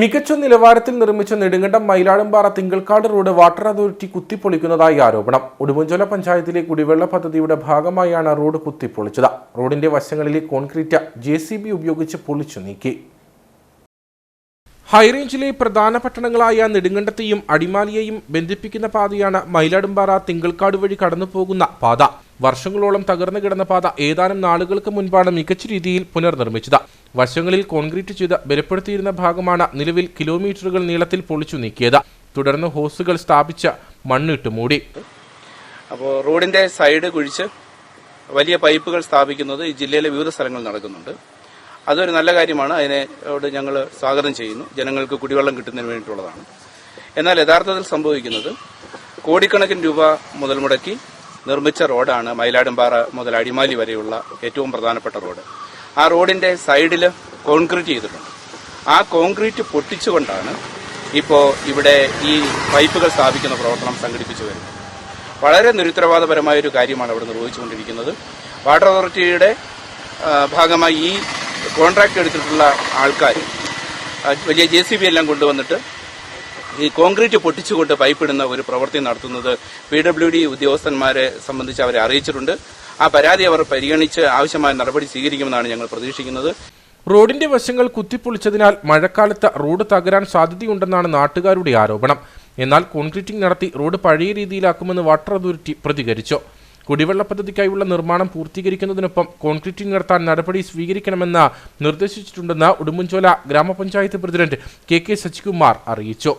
മികച്ച നിലവാരത്തിൽ നിർമ്മിച്ച Nedumkandam Mayiladumpara Thinkalkad road water authority കുത്തിപ്പൊളിക്കുന്നതായി ആരോപണം. ഉടുമ്പൻചോല പഞ്ചായത്തിലെ കുടിവെള്ള പദ്ധതിയുടെ ഭാഗമായാണ് റോഡ് കുത്തിപ്പൊളിച്ചത്. റോഡിന്റെ വശങ്ങളിലെ കോൺക്രീറ്റ് ജെ ഉപയോഗിച്ച് പൊളിച്ചു നീക്കി. ഹൈറേഞ്ചിലെ പ്രധാന പട്ടണങ്ങളായ നെടുങ്കണ്ടത്തെയും അടിമാലിയെയും ബന്ധിപ്പിക്കുന്ന പാതയാണ് മയിലാടുംപാറ തിങ്കൾക്കാട് വഴി കടന്നുപോകുന്ന പാത. വർഷങ്ങളോളം തകർന്നു കിടന്ന പാത ഏതാനും നാളുകൾക്ക് മുൻപാണ് മികച്ച രീതിയിൽ പുനർനിർമ്മിച്ചത്. വശങ്ങളിൽ കോൺക്രീറ്റ് ചെയ്ത് ബലപ്പെടുത്തിയിരുന്ന ഭാഗമാണ് നിലവിൽ കിലോമീറ്ററുകൾ നീളത്തിൽ പൊളിച്ചു നീക്കിയത്. തുടർന്ന് ഹോസുകൾ സ്ഥാപിച്ച് മണ്ണിട്ട് മൂടി. അപ്പോൾ റോഡിന്റെ സൈഡ് കുഴിച്ച് വലിയ പൈപ്പുകൾ സ്ഥാപിക്കുന്നത് ഈ ജില്ലയിലെ വിവിധ സ്ഥലങ്ങളിൽ നടക്കുന്നുണ്ട്. അതൊരു നല്ല കാര്യമാണ്. അതിനോട് ഞങ്ങൾ സ്വാഗതം ചെയ്യുന്നു. ജനങ്ങൾക്ക് കുടിവെള്ളം കിട്ടുന്നതിന് വേണ്ടിയിട്ടുള്ളതാണ്. എന്നാൽ യഥാർത്ഥത്തിൽ സംഭവിക്കുന്നത് കോടിക്കണക്കിന് രൂപ മുതൽ മുടക്കി നിർമ്മിച്ച റോഡാണ് മയിലാടുംപാറ മുതൽ അടിമാലി വരെയുള്ള ഏറ്റവും പ്രധാനപ്പെട്ട റോഡ്. ആ റോഡിന്റെ സൈഡിൽ കോൺക്രീറ്റ് ചെയ്തിട്ടുണ്ട്. ആ കോൺക്രീറ്റ് പൊട്ടിച്ചുകൊണ്ടാണ് ഇപ്പോൾ ഇവിടെ ഈ പൈപ്പുകൾ സ്ഥാപിക്കുന്ന പ്രവർത്തനം സംഘടിപ്പിച്ചു വരുന്നത്. വളരെ നിരുത്തരവാദപരമായ ഒരു കാര്യമാണ് അവിടെ നിർവഹിച്ചുകൊണ്ടിരിക്കുന്നത്. വാട്ടർ അതോറിറ്റിയുടെ ഭാഗമായി ഈ കോൺട്രാക്ട് എടുത്തിട്ടുള്ള ആൾക്കാർ വലിയ ജെ സി ബി എല്ലാം കൊണ്ടുവന്നിട്ട് ഈ കോൺക്രീറ്റ് പൊട്ടിച്ചുകൊണ്ട് പൈപ്പിടുന്ന ഒരു പ്രവൃത്തി നടത്തുന്നത് പി ഡബ്ല്യു ഡി ഉദ്യോഗസ്ഥന്മാരെ സംബന്ധിച്ച് അവരെ അറിയിച്ചിട്ടുണ്ട്. ആ പരാതി അവർ പരിഗണിച്ച് ആവശ്യമായ നടപടി സ്വീകരിക്കുമെന്നാണ് ഞങ്ങൾ പ്രതീക്ഷിക്കുന്നത്. റോഡിന്റെ വശങ്ങൾ കുത്തിപ്പൊളിച്ചതിനാൽ മഴക്കാലത്ത് റോഡ് തകരാൻ സാധ്യതയുണ്ടെന്നാണ് നാട്ടുകാരുടെ ആരോപണം. എന്നാൽ കോൺക്രീറ്റിംഗ് നടത്തി റോഡ് പഴയ രീതിയിലാക്കുമെന്ന് വാട്ടർ അതോറിറ്റി പ്രതികരിച്ചു. കുടിവെള്ള പദ്ധതിക്കായുള്ള നിർമ്മാണം പൂർത്തീകരിക്കുന്നതിനൊപ്പം കോൺക്രീറ്റിംഗ് നടത്താൻ നടപടി സ്വീകരിക്കണമെന്ന് നിർദ്ദേശിച്ചിട്ടുണ്ടെന്ന് ഉടുമ്പൻചോല ഗ്രാമപഞ്ചായത്ത് പ്രസിഡന്റ് കെ കെ സച്ചികുമാർ അറിയിച്ചു.